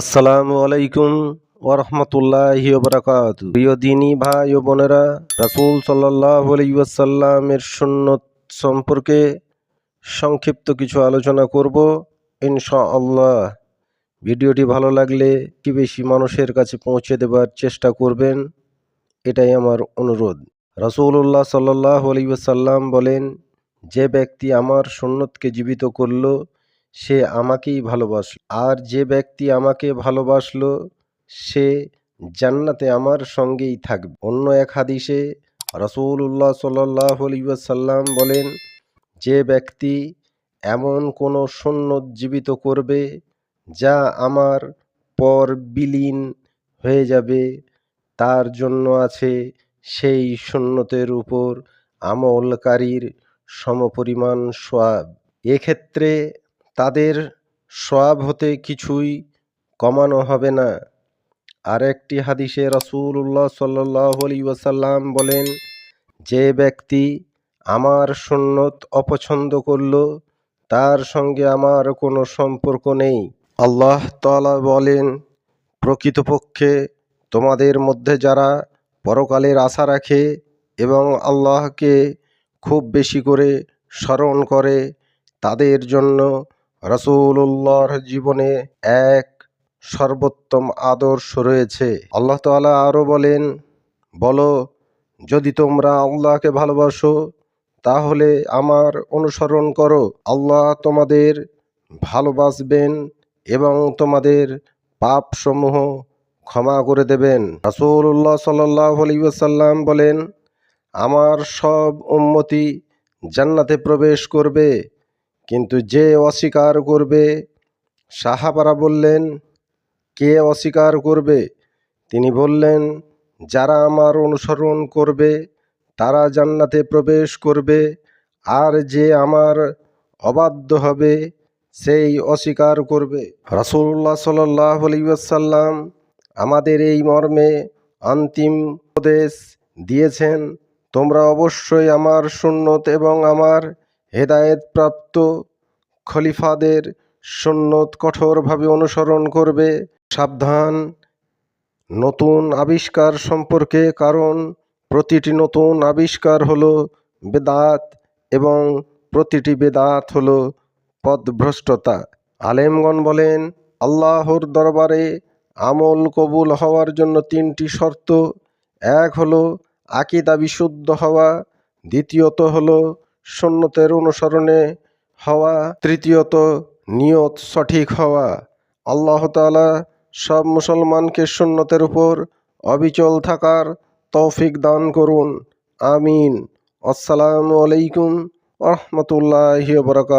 আসসালামু আলাইকুম ওরহমতুল্লাহি বরকাত প্রিয় দিনী ভাই ও বোনেরা, রাসূল সাল্লাল্লাহু আলাইহি ওয়াসাল্লামের সুন্নত সম্পর্কে সংক্ষিপ্ত কিছু আলোচনা করব ইনশাআল্লাহ। ভিডিওটি ভালো লাগলে কি বেশি মানুষের কাছে পৌঁছে দেবার চেষ্টা করবেন, এটাই আমার অনুরোধ। রাসূলুল্লাহ সাল্লাল্লাহু আলাইহি ওয়াসাল্লাম বলেন, যে ব্যক্তি আমার সুন্নতকে জীবিত করল সে আমাকেই ভালোবাসল। আর যে ব্যক্তি আমাকে ভালোবাসলো, সে জান্নাতে আমার সঙ্গেই থাকবে। অন্য এক হাদিসে রসুল্লাহ সাল্লাহ সাল্লাম বলেন, যে ব্যক্তি এমন কোনো সুন্নত জীবিত করবে, যা আমার পর বিলীন হয়ে যাবে, তার জন্য আছে সেই সুন্নতের উপর আমলকারীর সমপরিমাণ সোয়াব। এক্ষেত্রে তাদের সোয়াব হতে কিছুই কমানো হবে না। আরেকটি হাদিসে রসুল্লাহ সাল্লাহ ওয়াসাল্লাম বলেন, যে ব্যক্তি আমার সুন্নত অপছন্দ করল, তার সঙ্গে আমার কোনো সম্পর্ক নেই। আল্লাহ তালা বলেন, প্রকৃতপক্ষে তোমাদের মধ্যে যারা পরকালের আশা রাখে এবং আল্লাহকে খুব বেশি করে স্মরণ করে, তাদের জন্য রসুল্লাহর জীবনে এক সর্বোত্তম আদর্শ রয়েছে। আল্লাহ তালা আরও বলেন, বলো, যদি তোমরা আল্লাহকে ভালোবাসো, তাহলে আমার অনুসরণ করো। আল্লাহ তোমাদের ভালোবাসবেন এবং তোমাদের পাপসমূহ ক্ষমা করে দেবেন। রাসুল্লাহ সাল্লাহ আলিয়াল্লাম বলেন, আমার সব উন্মতি জান্নাতে প্রবেশ করবে। কিন্তু যে অস্বীকার করবে, সাহাবারা বললেন, কে অস্বীকার করবে? তিনি বললেন, যারা আমার অনুসরণ করবে, তারা জান্নাতে প্রবেশ করবে, আর যে আমার অবাধ্য হবে, সেই অস্বীকার করবে। রাসুল্লাহ সাল্লাহ আমাদের এই মর্মে অন্তিম উপদেশ দিয়েছেন, তোমরা অবশ্যই আমার সুন্নত এবং আমার হেদায়েতপ্রাপ্ত খলিফাদের সুন্নত কঠোরভাবে অনুসরণ করবে। সাবধান। নতুন আবিষ্কার সম্পর্কে কারণ, প্রতিটি নতুন আবিষ্কার হলো বেদাত এবং প্রতিটি বেদাত হলো পদভ্রষ্টতা। আলেমগণ বলেন, আল্লাহর দরবারে আমল কবুল হওয়ার জন্য তিনটি শর্ত। এক হলো আকিদা বিশুদ্ধ হওয়া, দ্বিতীয়ত হলো সুন্নতের অনুসরণে হওয়া, তৃতীয়ত নিয়ত সঠিক হওয়া। আল্লাহ তালা সব মুসলমানকে সুন্নতের উপর অবিচল থাকার তৌফিক দান করুন। আমিন। আসসালামু আলাইকুম রহমতুল্লাহ বরকাত